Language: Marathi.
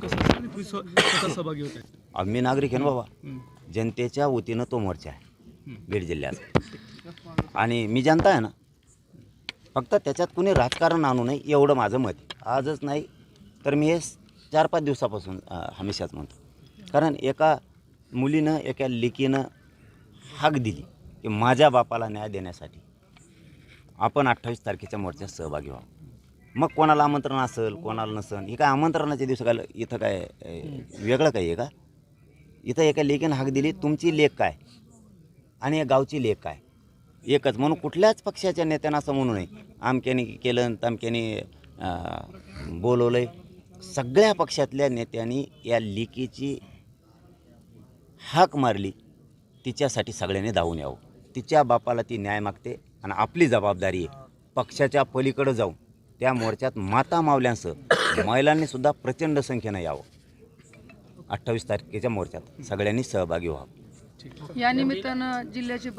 सहभागी होत आहे आम्ही नागरिक आहे ना बाबा. जनतेच्या वतीनं तो मोर्चा आहे. बीड जिल्ह्याचा. आणि मी जनता आहे ना फक्त त्याच्यात कुणी राजकारण आणू नये एवढं माझं मत आहे. आजच नाही तर मी हे चार पाच दिवसापासून हमेशाच म्हणतो. कारण एका मुलीनं एका लेकीनं हाक दिली की माझ्या बापाला न्याय देण्यासाठी आपण अठ्ठावीस तारखेच्या मोर्चात सहभागी व्हा मग कोणाला आमंत्रण असेल कोणाला नसेल? हे काय आमंत्रणाच्या दिवस काय इथं काय वेगळं काही आहे का? इथं एका लेखीनं हाक दिली तुमची लेख काय? आणि या गावची लेख काय? एकच. म्हणून कुठल्याच पक्षाच्या नेत्यांना असं म्हणू नये. आमक्याने केलं तमक्याने बोलवलं आहे सगळ्या पक्षातल्या नेत्यांनी या लेकीची हाक मारली. तिच्यासाठी सगळ्यांनी धावून यावं. तिच्या बापाला ती न्याय मागते आणि आपली जबाबदारी आहे. पक्षाच्या पलीकडं जाऊन त्या मोर्चात माता मावल्यांसह महिलांनी सुद्धा प्रचंड संख्येनं यावं. अठ्ठावीस तारखेच्या मोर्चात सगळ्यांनी सहभागी व्हावं. या निमित्तानं जिल्ह्याचे